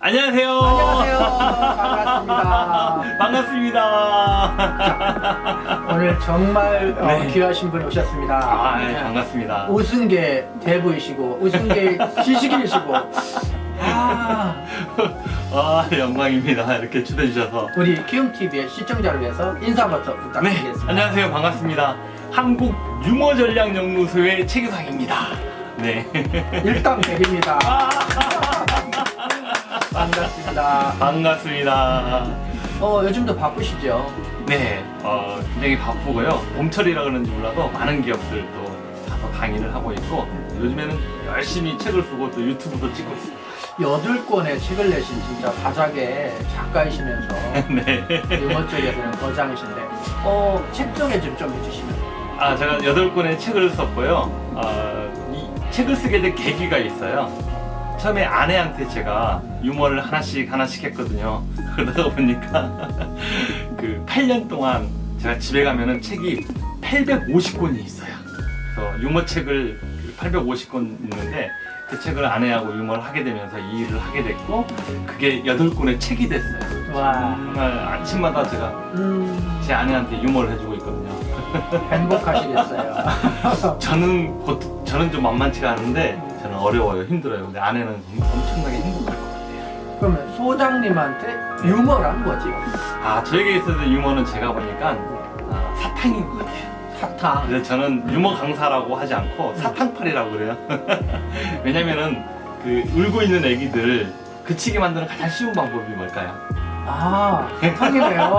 안녕하세요. 안녕하세요. 반갑습니다. 반갑습니다. 오늘 정말 어, 네. 귀하신 분 오셨습니다. 아, 네, 반갑습니다. 우승계 대부이시고 우승계 지식인이시고 아, 아, 영광입니다. 이렇게 초대해 주셔서. 우리 키움TV의 시청자를 위해서 인사부터 네, 부탁드리겠습니다. 안녕하세요. 반갑습니다. 한국 유머 전략 연구소의 최규상입니다. 네. 일당백입니다. 아. 반갑습니다. 반갑습니다. 어, 요즘도 바쁘시죠? 네, 어, 굉장히 바쁘고요. 봄철이라 그런지 몰라도 많은 기업들도 가서 강의를 하고 있고 요즘에는 열심히 책을 쓰고 또 유튜브도 찍고 있습니다. 여덟 권의 책을 내신 진짜 다작의 작가이시면서 네. 유머 쪽에서는 거장이신데 어, 책 소개 좀, 좀 해주시면 아, 제가 여덟 권의 책을 썼고요. 아, 이 책을 쓰게 된 계기가 있어요. 처음에 아내한테 제가 유머를 하나씩 하나씩 했거든요. 그러다가 보니까 그 8년 동안 제가 집에 가면은 책이 850권이 있어요. 그래서 유머 책을 850권 있는데 그 책을 아내하고 유머를 하게 되면서 이 일을 하게 됐고 그게 8권의 책이 됐어요. 와. 정말 아침마다 제가 음, 제 아내한테 유머를 해주고 있거든요. 행복하시겠어요. 저는 곧 저는 좀 만만치가 않은데 저는 어려워요 힘들어요 근데 아내는 엄청나게 행복할 것 같아요 그러면 소장님한테 유머란 뭐지? 아 저에게 있어서 유머는 제가 보니까 아, 사탕인 것 같아요 사탕. 그래서 저는 유머 강사라고 하지 않고 사탕팔이라고 그래요 왜냐면은 그 울고 있는 애기들 그치게 만드는 가장 쉬운 방법이 뭘까요? 아, 사탕이네요.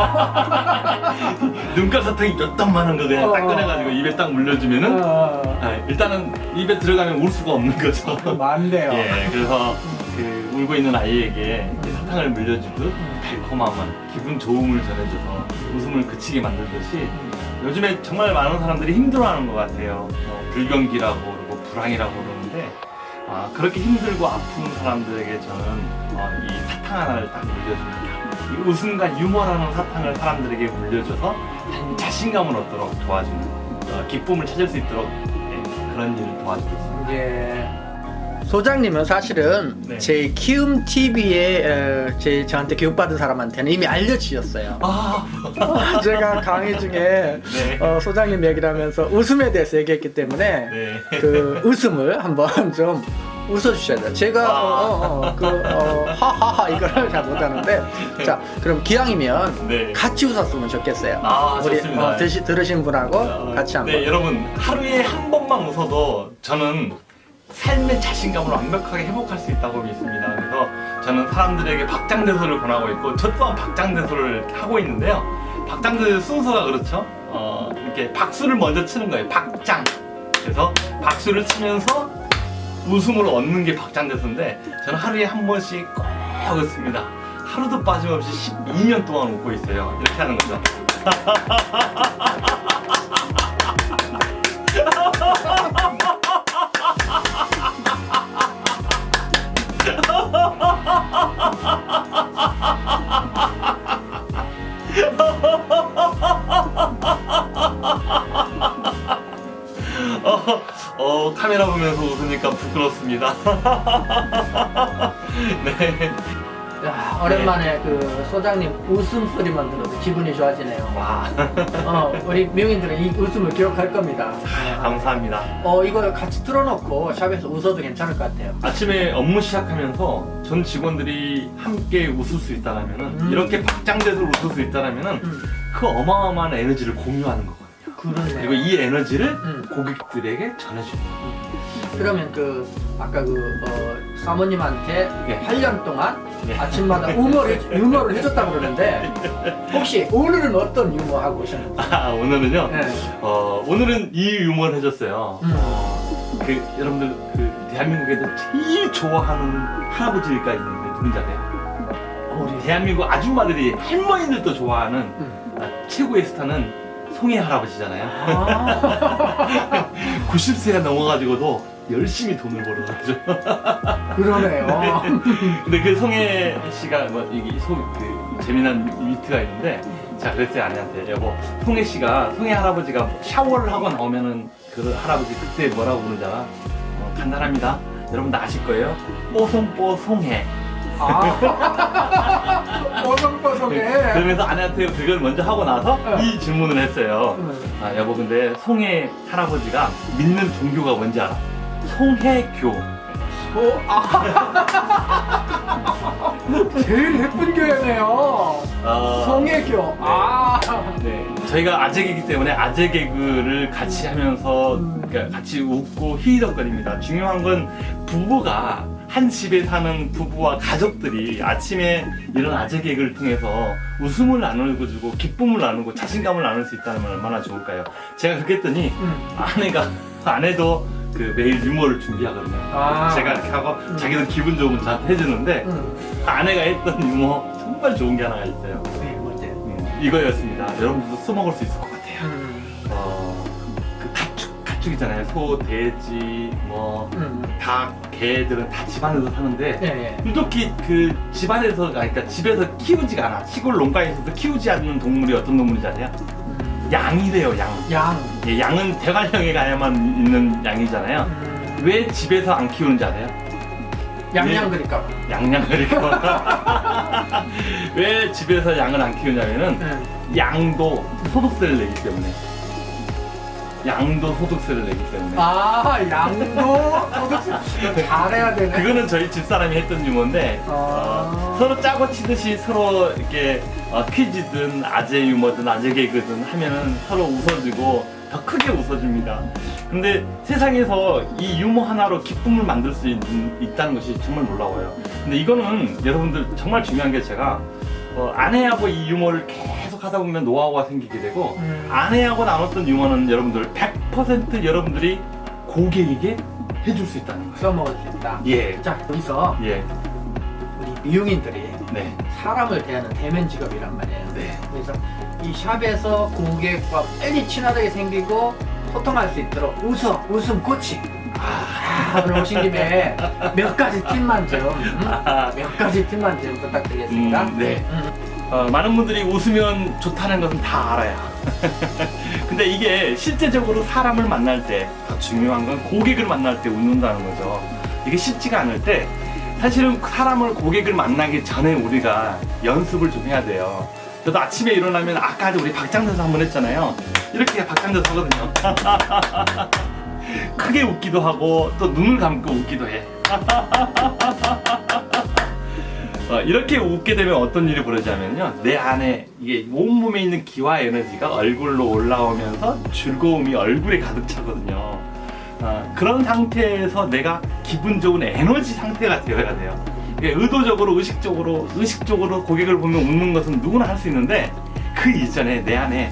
눈깔 사탕이 엿단만한 거 그냥 딱 어. 꺼내가지고 입에 딱 물려주면은 어, 아, 일단은 입에 들어가면 울 수가 없는 거죠 많네요. 예, 그래서 그 울고 있는 아이에게 이제 사탕을 물려주듯 달콤함은 기분 좋음을 전해줘서 웃음을 그치게 만들듯이 요즘에 정말 많은 사람들이 힘들어하는 것 같아요. 뭐 불경기라고 그러고 불황이라고 그러는데 아, 그렇게 힘들고 아픈 사람들에게 저는 어, 이 사탕 하나를 딱 물려줍니다. 이 웃음과 유머라는 사탕을 사람들에게 물려줘서 자신감을 얻도록 도와주는 어, 기쁨을 찾을 수 있도록 예, 그런 일을 도와주고 있습니다. 예. 소장님은 사실은 네. 제 키움 TV에 제 저한테 교육받은 사람한테는 이미 알려주셨어요. 아, 제가 강의 중에 네. 어, 소장님 얘기를 하면서 웃음에 대해서 얘기했기 때문에 네. 그 웃음을 한번 좀 웃어주셔야 돼요. 제가 아. 어, 어, 어, 그 어, 하하하 이거를 잘 못하는데 자 그럼 기왕이면 네. 같이 웃었으면 좋겠어요. 아, 우리 좋습니다. 어, 드시, 들으신 분하고 어, 같이 한번. 네, 여러분 하루에 한 번만 웃어도 저는 삶의 자신감을 완벽하게 회복할 수 있다고 믿습니다. 그래서 저는 사람들에게 박장대소를 권하고 있고 저 또한 박장대소를 하고 있는데요. 박장대소 순서가 그렇죠. 어, 이렇게 박수를 먼저 치는 거예요. 박장. 그래서 박수를 치면서 웃음을 얻는 게 박장대소인데 저는 하루에 한 번씩 꼭 웃습니다. 하루도 빠짐없이 12년 동안 웃고 있어요. 이렇게 하는 거죠. 카메라 보면서 웃으니까 부끄럽습니다. 네. 야, 오랜만에 그 소장님 웃음소리만 들어도 기분이 좋아지네요. 와, 어, 우리 명인들은 이 웃음을 기억할 겁니다. 감사합니다. 어, 이걸 같이 틀어놓고 샵에서 웃어도 괜찮을 것 같아요. 아침에 업무 시작하면서 전 직원들이 함께 웃을 수 있다라면은 음. 이렇게 박장대소로 웃을 수 있다라면은 음, 그 어마어마한 에너지를 공유하는 거거든요. 그러네요. 그리고 이 에너지를 음. 고객들에게 전해줍니다. 그러면 그 아까 그 어, 사모님한테 네. 8년 동안 네. 아침마다 유머를, 유머를 해줬다고 그러는데 혹시 오늘은 어떤 유머 하고 오셨는지? 아, 오늘은요. 네. 어, 오늘은 이 유머를 해줬어요. 음. 어, 그 여러분들 그 대한민국에서 제일 좋아하는 할아버지가 있는데 누군지 알아요? 우리 대한민국 아줌마들이 할머니들도 좋아하는 음. 아, 최고의 스타는 송혜 할아버지잖아요. 아, 90세가 넘어가지고도 열심히 돈을 벌어가죠. 그러네요. 근데 그 송혜 씨가 뭐 이게 소, 그 재미난 위트가 있는데 자 그랬어요 아내한테 여보 송혜 씨가 송혜 할아버지가 샤워를 하고 나오면은 그 할아버지 그때 뭐라고 부르잖아 어, 간단합니다 여러분 다 아실 거예요 뽀송뽀송해 아. 뽀송뽀송해. 그러면서 아내한테 그걸 먼저 하고 나서 네. 이 질문을 했어요. 음. 아, 여보 근데 송해 할아버지가 믿는 종교가 뭔지 알아? 송해교. 어, 아. 제일 예쁜 교회네요. 어, 성애교. 아. 네. 저희가 아재 개그 때문에 아재 개그를 같이 하면서 음. 그러니까 같이 웃고 휘덕거립니다. 중요한 건 부부가 한 집에 사는 부부와 가족들이 아침에 이런 아재 개그를 통해서 웃음을 나누고 주고 기쁨을 나누고 자신감을 나눌 수 있다는 건 얼마나 좋을까요? 제가 그렇게 했더니 음. 아내가 아내도 그 매일 유머를 준비하거든요. 아. 제가 이렇게 하고 음. 자기는 기분 좋으면 저한테 해주는데 음. 아내가 했던 유머 정말 좋은 게 하나가 있어요. 네, 뭔데? 음, 이거였습니다. 여러분들도 써먹을 수 있을 것 같아요. 음. 어, 그 가축, 가축이잖아요. 소, 돼지, 뭐, 음. 닭, 개들은 다 집안에서 사는데, 예, 예. 유독히 그 집안에서, 아니, 그러니까 집에서 키우지가 않아. 시골 농가에서도 키우지 않는 동물이 어떤 동물인지 아세요? 음. 양이래요, 양. 양. 예, 양은 대관령에 가야만 있는 양이잖아요. 음. 왜 집에서 안 키우는지 아세요? 양양 그러니까. 양양거리가. 왜 집에서 양을 안 키우냐면은, 음. 양도 소득세를 내기 때문에. 양도 소득세를 내기 때문에. 아, 양도 소득세 잘해야 되네. 그거는 저희 집사람이 했던 유머인데 아. 어, 서로 짜고 치듯이 서로 이렇게 어, 퀴즈든 아재 유머든 아재 개그든 하면은 서로 웃어주고 더 크게 웃어줍니다. 근데 세상에서 이 유머 하나로 기쁨을 만들 수 있, 있다는 것이 정말 놀라워요. 근데 이거는 여러분들 정말 중요한 게 제가 어, 아내하고 이 유머를 계속 하다 보면 노하우가 생기게 되고 음. 아내하고 나눴던 유머는 여러분들 100% 여러분들이 고객에게 해줄 수 있다는 거예요. 써먹을 수 있다. 예, 자, 여기서 예, 우리 미용인들이 네, 사람을 대하는 대면 직업이란 말이에요. 네. 그래서 이 샵에서 고객과 빨리 친화되게 생기고 소통할 수 있도록 웃어, 웃음 코치. 아, 오늘 오신 김에 몇 가지 팁만 좀, 음? 몇 가지 팁만 좀 부탁드리겠습니다. 음, 네. 음. 어, 많은 분들이 웃으면 좋다는 것은 다 알아요. 근데 이게 실제적으로 사람을 만날 때 더 중요한 건 고객을 만날 때 웃는다는 거죠. 이게 쉽지가 않을 때 사실은 사람을 고객을 만나기 전에 우리가 연습을 좀 해야 돼요. 저도 아침에 일어나면 아까 우리 박장대소 한번 했잖아요. 이렇게 박장대소 하거든요. 크게 웃기도 하고 또 눈을 감고 웃기도 해. 어, 이렇게 웃게 되면 어떤 일이 벌어지냐면요. 내 안에 이게 온몸에 있는 기와 에너지가 얼굴로 올라오면서 즐거움이 얼굴에 가득 차거든요. 어, 그런 상태에서 내가 기분 좋은 에너지 상태가 되어야 돼요. 의도적으로, 의식적으로, 의식적으로 고객을 보면 웃는 것은 누구나 할 수 있는데 그 이전에 내 안에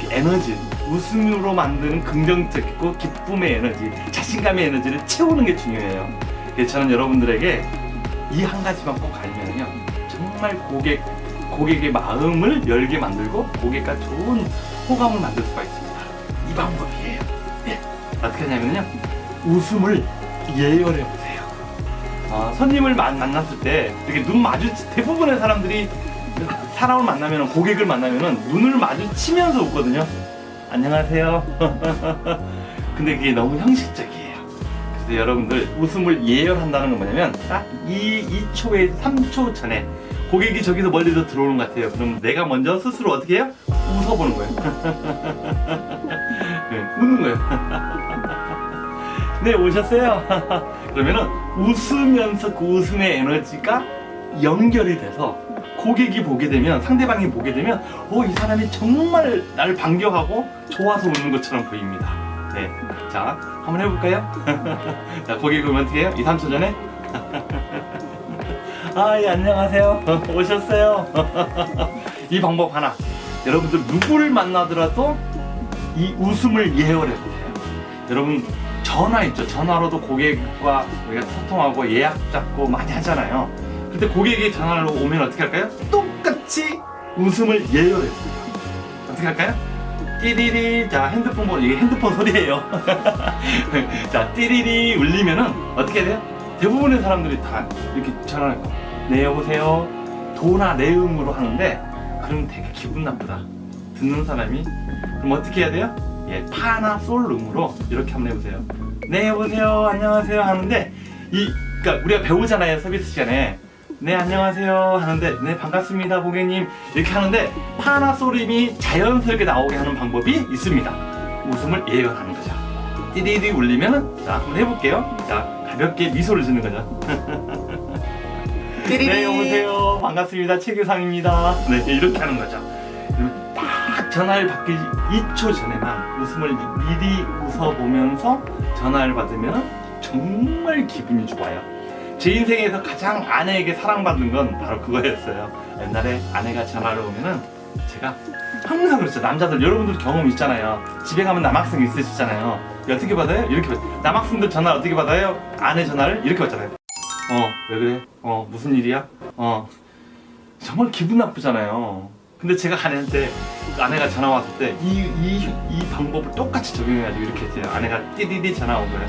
그 에너지, 웃음으로 만드는 긍정적이고 기쁨의 에너지, 자신감의 에너지를 채우는 게 중요해요. 저는 여러분들에게 이 한 가지만 꼭 알면요 정말 고객 고객의 마음을 열게 만들고 고객과 좋은 호감을 만들 수가 있습니다. 이 방법이에요. 예. 어떻게 하냐면요 웃음을 예열해 보세요. 어, 손님을 만, 만났을 때 이렇게 눈 마주 대부분의 사람들이 사람을 만나면 고객을 만나면 눈을 마주치면서 웃거든요. 안녕하세요. 근데 그게 너무 형식적이에요. 그래서 여러분들 웃음을 예열한다는 건 뭐냐면 딱 이 2초에서 3초 전에 고객이 저기서 멀리서 들어오는 것 같아요. 그럼 내가 먼저 스스로 어떻게 해요? 웃어보는 거예요. 네, 웃는 거예요. 네, 오셨어요. 그러면은 웃으면서 그 웃음의 에너지가 연결이 돼서 고객이 보게 되면 상대방이 보게 되면 어, 이 사람이 정말 나를 반겨하고 좋아서 웃는 것처럼 보입니다. 네. 자, 한번 해볼까요? 자, 고객 오면 어떻게 해요? 2, 3초 전에? 아, 예, 안녕하세요. 오셨어요. 이 방법 하나. 여러분들 누구를 만나더라도 이 웃음을 예열해 보세요. 여러분, 전화 있죠. 전화로도 고객과 우리가 소통하고 예약 잡고 많이 하잖아요. 근데 고객이 전화로 오면 어떻게 할까요? 똑같이 웃음을 예열해 보세요. 어떻게 할까요? 띠리리 자 핸드폰 번호 이게 핸드폰 소리예요 자 띠리리 울리면은 어떻게 돼요? 대부분의 사람들이 다 이렇게 전화를 거. 네 여보세요? 도나 내음으로 하는데 그러면 되게 기분 나쁘다. 듣는 사람이? 그럼 어떻게 해야 돼요? 예 파나 솔 음으로 이렇게 한번 해보세요. 네 여보세요? 안녕하세요? 하는데 이 그러니까 우리가 배우잖아요 서비스 시간에. 네 안녕하세요? 하는데 네 반갑습니다 고객님. 이렇게 하는데 파나 소림이 자연스럽게 나오게 하는 방법이 있습니다. 웃음을 예열하는 거죠. 띠리리 울리면 자 한번 해볼게요. 자 가볍게 미소를 짓는 거죠 띠리리. 네 여보세요. 반갑습니다. 최규상입니다. 네 이렇게 하는 거죠. 딱 전화를 받기 2초 전에만 웃음을 미리 웃어보면서 전화를 받으면 정말 기분이 좋아요. 제 인생에서 가장 아내에게 사랑받는 건 바로 그거였어요. 옛날에 아내가 전화를 오면은 제가 항상 그랬죠. 남자들 여러분들 경험 있잖아요. 집에 가면 남학생 있으시잖아요. 어떻게 받아요? 이렇게 받아요 남학생들 전화 어떻게 받아요? 아내 전화를 이렇게 받잖아요 어, 왜 그래? 어, 무슨 일이야? 어, 정말 기분 나쁘잖아요. 근데 제가 아내한테, 그 아내가 전화 왔을 때, 이, 이, 이 방법을 똑같이 적용해가지고 이렇게 했어요. 아내가 띠디디 전화 온 거예요.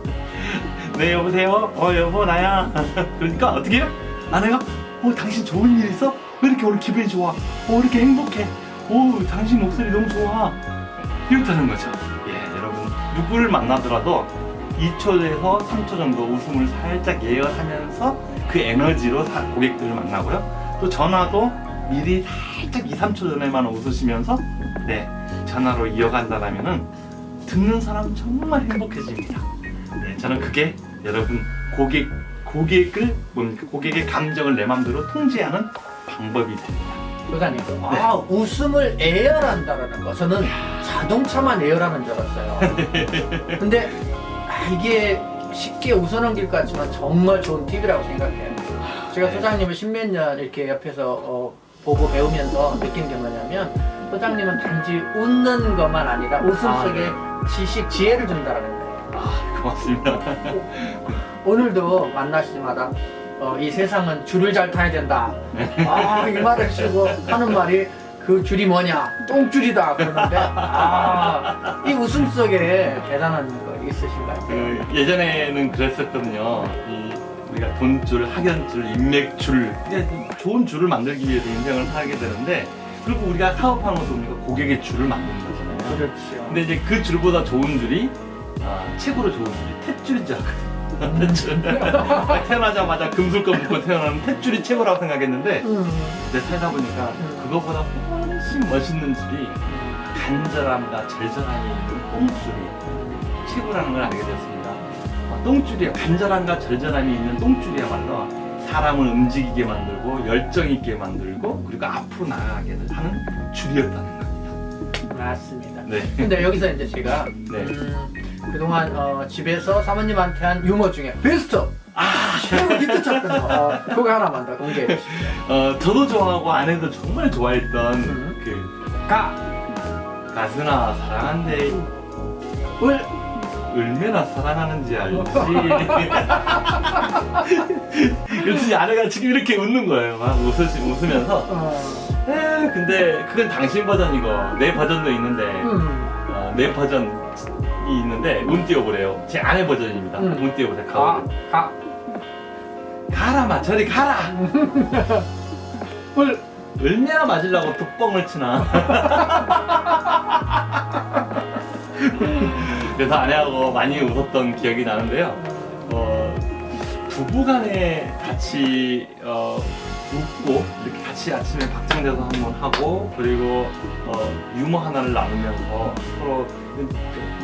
네, 여보세요? 어, 여보, 나야. 그러니까 어떻게 해요? 아내가, 어, 당신 좋은 일 있어? 왜 이렇게 오늘 기분이 좋아? 어, 왜 이렇게 행복해? 오, 당신 목소리 너무 좋아. 이렇다는 거죠. 예, 여러분. 누구를 만나더라도 2초에서 3초 정도 웃음을 살짝 예열하면서 그 에너지로 사- 고객들을 만나고요. 또 전화도 미리 살짝 2, 3초 전에만 웃으시면서 네, 전화로 이어간다라면은 듣는 사람 정말 행복해집니다. 네, 저는 그게 여러분 고객 고객을 뭡니까? 고객의 감정을 내 마음대로 통제하는 방법이 됩니다. 소장님, 네. 아 웃음을 예열한다라는 거 저는 자동차만 예열하는 줄 알았어요. 근데 아, 이게 쉽게 웃어넘 길 것 같지만 정말 좋은 팁이라고 생각해요. 제가 네. 소장님을 십몇 년 이렇게 옆에서 어, 보고 배우면서 느낀 게 뭐냐면 소장님은 단지 웃는 것만 아니라 웃음 아, 속에 네. 지식, 지혜를 준다라는 거예요. 아, 고맙습니다. 오늘도 만나시마다 어, 이 세상은 줄을 잘 타야 된다. 네. 아, 이 말을 쓰고 하는 말이 그 줄이 뭐냐? 똥줄이다. 그러는데, 아, 이 웃음 속에 대단한 거 있으신가요? 그 예전에는 그랬었거든요. 이 우리가 돈줄, 학연줄, 인맥줄, 그냥 좋은 줄을 만들기 위해서 인생을 살게 되는데 그리고 우리가 사업하는 것도 우리가 고객의 줄을 만드는 거잖아요. 그렇죠. 근데 이제 그 줄보다 좋은 줄이 아, 최고로 좋은 줄이 탯줄인 줄 알거든요. 탯줄. 태어나자마자 금술거 묶고 태어나는 탯줄이 최고라고 생각했는데 음, 이제 살다 보니까 음. 그거보다 훨씬 멋있는 줄이 간절함과 절절함이 있는 똥줄이 최고라는 걸 알게 되었습니다. 어, 똥줄이 간절함과 절절함이 있는 똥줄이야말로 사람을 움직이게 만들고 열정 있게 만들고 그리고 앞으로 나아가게 하는 줄이었다는 겁니다. 맞습니다. 네. 근데 여기서 이제 제가 네. 음, 그동안 어, 집에서 사모님한테 한 유머 중에 베스트! 아, 최고 히트 쳤던 거. 어, 그거 하나만 더 공개해 주시죠. 어, 저도 좋아하고 아내도 정말 좋아했던 음. 그 가, 가수나 사랑한데 을, 얼마나 사랑하는지 알지. 그래서 아내가 지금 이렇게 웃는 거예요. 막 웃으시, 웃으면서. 어, 에 근데 그건 당신 버전이고 내 버전도 있는데 음, 어, 내 버전이 있는데 운 띄워보래요. 제 아내 버전입니다. 음. 운 띄워보세요. 가. 가, 가라 마 저리 가라. 을, 얼마나 맞으려고 뚝뻥을 치나. 그래서 아내하고 많이 웃었던 기억이 나는데요. 어, 부부간에 같이 어, 웃고 이렇게 같이 아침에 박장대소 한번 하고 그리고 어, 유머 하나를 나누면서 서로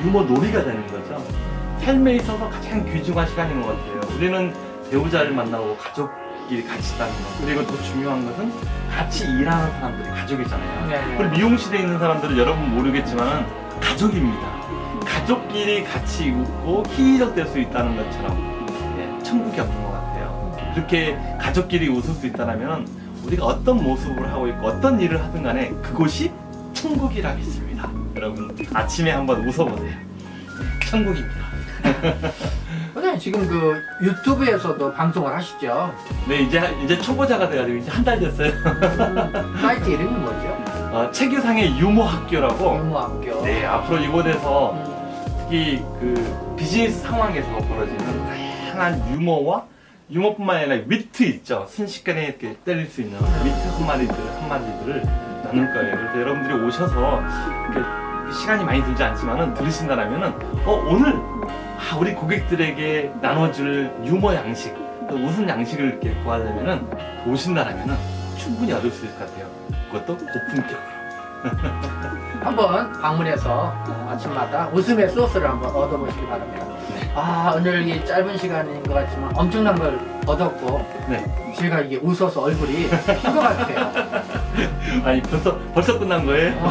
유머 놀이가 되는 거죠. 삶에 있어서 가장 귀중한 시간인 것 같아요. 우리는 배우자를 만나고 가족끼리 같이 있다는 것 그리고 더 중요한 것은 같이 일하는 사람들이 가족이잖아요. 네. 그리고 미용실에 있는 사람들은 여러분 모르겠지만 가족입니다. 가족끼리 같이 웃고 희희적될 수 있다는 것처럼 예, 천국이 없는 것 같아요. 그렇게 가족끼리 웃을 수 있다면 우리가 어떤 모습을 하고 있고 어떤 일을 하든 간에 그곳이 천국이라 믿습니다. 여러분 아침에 한번 웃어보세요. 천국입니다. 선생님 지금 그 유튜브에서도 방송을 하시죠? 네 이제 이제 초보자가 돼가지고 이제 한 달 됐어요. 음, 사이트 이름이 뭐죠? 어, 최규상의 유머 학교라고. 유모학교. 네 앞으로 이곳에서 음, 특히 그 비즈니스 상황에서 벌어지는 다양한 유머와 유머뿐만 아니라 위트 있죠. 순식간에 이렇게 때릴 수 있는 위트 한마디들 한마디들을 나눌 거예요. 그래서 여러분들이 오셔서 이렇게 시간이 많이 들지 않지만은 들으신다라면은 어 오늘 아, 우리 고객들에게 나눠줄 유머 양식 또 웃음 양식을 이렇게 구하려면은 보신다라면은 충분히 얻을 수 있을 것 같아요. 그것도 고품격으로. 한번 방문해서 어, 아침마다 웃음의 소스를 한번 얻어보시기 바랍니다. 아 오늘 이 짧은 시간인 것 같지만 엄청난 걸 얻었고 네. 제가 이게 웃어서 얼굴이 핀 것 같아요. 아니 벌써 벌써 끝난 거예요?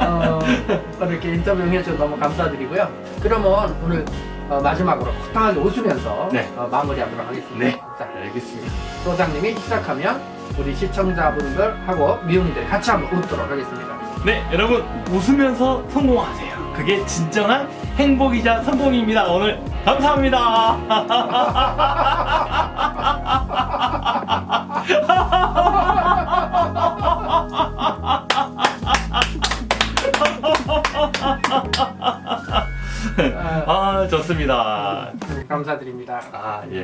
어, 이렇게 인터뷰 해주셔서 너무 감사드리고요. 그러면 오늘 어, 마지막으로 호탕하게 웃으면서 네. 어, 마무리하도록 하겠습니다. 네. 자, 알겠습니다. 소장님이 시작하면 우리 시청자분들 하고 미용님들이 같이 한번 웃도록 하겠습니다. 네, 여러분 웃으면서 성공하세요. 그게 진정한 행복이자 성공입니다. 오늘 감사합니다. 아, 좋습니다. 감사드립니다. 아, 예.